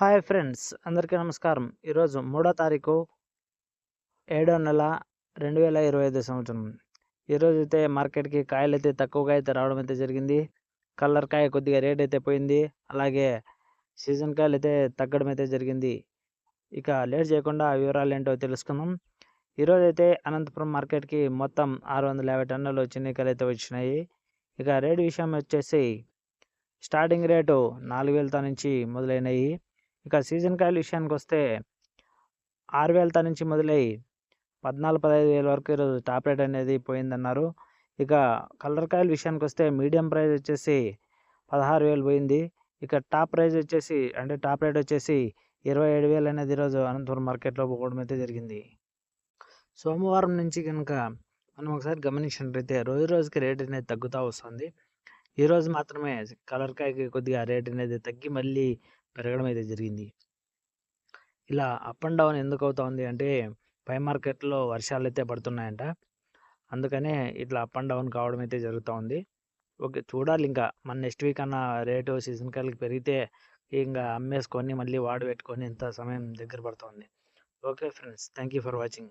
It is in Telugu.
Hi friends! అందరికీ నమస్కారం. ఈరోజు మూడో తారీఖు ఏడో నెల రెండు వేల ఇరవై ఐదు సంవత్సరం. ఈరోజు అయితే మార్కెట్కి కాయలు అయితే తక్కువగా అయితే రావడం అయితే జరిగింది. కలర్ కాయ కొద్దిగా రేట్ అయితే పోయింది. అలాగే సీజన్ కాయలు అయితే తగ్గడం అయితే జరిగింది. ఇక లేట్ చేయకుండా వివరాలు ఏంటో తెలుసుకుందాం. ఈరోజు అయితే అనంతపురం మార్కెట్కి మొత్తం ఆరు వందల యాభై టన్నులు చిన్నికాయలు అయితే వచ్చినాయి. ఇక రేటు విషయం వచ్చేసి స్టార్టింగ్ రేటు నాలుగు వేలతో నుంచి మొదలైనవి ఇక సీజన్ కాయల విషయానికి వస్తే ఆరు వేలతో నుంచి మొదలై పద్నాలుగు పదహైదు వేల వరకు ఈరోజు టాప్ రేట్ అనేది పోయిందన్నారు. ఇక కలర్ కాయల విషయానికి వస్తే మీడియం ప్రైస్ వచ్చేసి పదహారు వేలు పోయింది. ఇక టాప్ ప్రైస్ వచ్చేసి అంటే టాప్ రేట్ వచ్చేసి ఇరవై ఏడు వేలు అనేది ఈరోజు అనంతపురం మార్కెట్లో పోవడం అయితే జరిగింది. సోమవారం నుంచి కనుక మనం ఒకసారి గమనించినట్లయితే రోజు రోజుకి రేట్ అనేది తగ్గుతూ వస్తుంది. ఈరోజు మాత్రమే కలర్ కాయకి కొద్దిగా రేట్ అనేది తగ్గి మళ్ళీ పెరగడం అయితే జరిగింది. ఇలా అప్ అండ్ డౌన్ ఎందుకు అవుతుంది అంటే పై మార్కెట్లో వర్షాలు అయితే పడుతున్నాయంట. అందుకనే ఇట్లా అప్ అండ్ డౌన్ కావడం అయితే జరుగుతూ ఉంది ఓకే చూడాలి ఇంకా మన నెక్స్ట్ వీక్ అన్న రేటు సీజన్ కాయలకి పెరిగితే ఇంకా అమ్మేసుకొని మళ్ళీ వాడు పెట్టుకొని ఇంత సమయం దగ్గర పడుతుంది. Okay friends thank you for watching